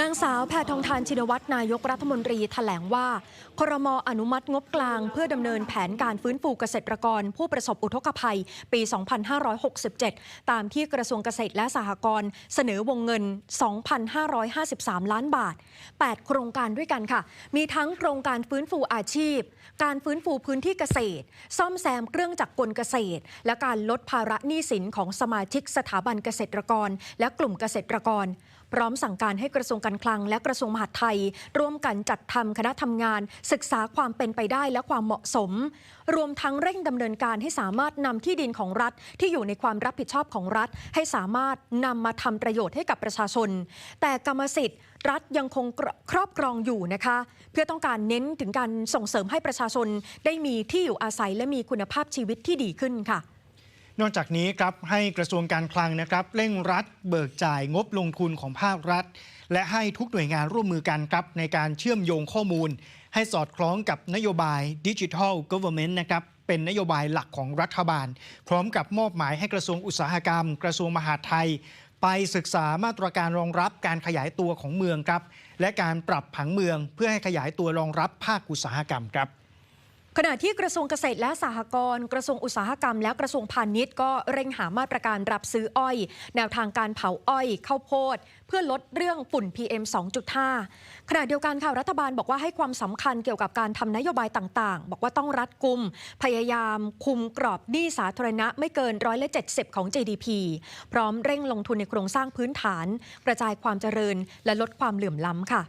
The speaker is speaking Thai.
นางสาวแพทองทานชินวัตรนายกรัฐมนตรีแถลงว่าครมอนุมัติงบกลาง เพื่อดำเนินแผนการฟื้นฟูเกษตรกร ผู้ประสบอุทกภัย ปี 2567 ตามที่กระทรวงเกษตรและสหกรณ์เสนอวงเงิน 2,553 ล้านบาท 8 โครงการด้วยกันค่ะ มีทั้งโครงการฟื้นฟูอาชีพ การฟื้นฟูพื้นที่เกษตร ซ่อมแซมเครื่องจักรกลเกษตร และการลดภาระหนี้สินของสมาชิกสถาบันเกษตรกร และกลุ่มเกษตรกร พร้อมสั่งการให้กระทรวงการคลังและกระทรวงมหาดไทย ร่วมกันจัดทำคณะทำงาน ศึกษาความเป็นไปได้และความเหมาะสม รวมทั้งเร่งดำเนินการให้สามารถนำที่ดินของรัฐ ที่อยู่ในความรับผิดชอบของรัฐ ให้สามารถนำมาทำประโยชน์ให้กับประชาชน แต่กรรมสิทธิ์รัฐยังคงครอบครองอยู่นะคะ เพื่อต้องการเน้นถึงการส่งเสริมให้ประชาชน ได้มีที่อยู่อาศัยและมีคุณภาพชีวิตที่ดีขึ้นค่ะ นอกจากนี้ครับให้กระทรวงการคลังนะครับเร่งรัดเบิกจ่ายงบลงทุนของภาครัฐ และให้ทุกหน่วยงานร่วมมือกันครับในการเชื่อมโยงข้อมูล ให้สอดคล้องกับนโยบายดิจิทัล Government นะครับเป็นนโยบายหลักของรัฐบาล พร้อมกับมอบหมายให้กระทรวงอุตสาหกรรม กระทรวงมหาดไทย ไปศึกษามาตรการรองรับการขยายตัวของเมืองครับและการปรับผังเมืองเพื่อให้ขยายตัวรองรับภาคอุตสาหกรรมครับ ขณะที่กระทรวงเกษตรและสหกรณ์กระทรวงอุตสาหกรรม และกระทรวงพาณิชย์ก็เร่งหามาตรการรับซื้ออ้อย แนวทางการเผาอ้อยข้าวโพด เพื่อลดเรื่องฝุ่น PM 2.5 ขณะเดียวกันค่ะรัฐบาลบอกว่าให้ความสำคัญเกี่ยวกับการทำนโยบายต่างๆ บอกว่าต้องรัดกุม พยายามคุมกรอบหนี้สาธารณะไม่เกินร้อยละ70 ของ GDP พร้อมเร่งลงทุนในโครงสร้างพื้นฐาน กระจายความเจริญ และลดความเหลื่อมล้ำค่ะ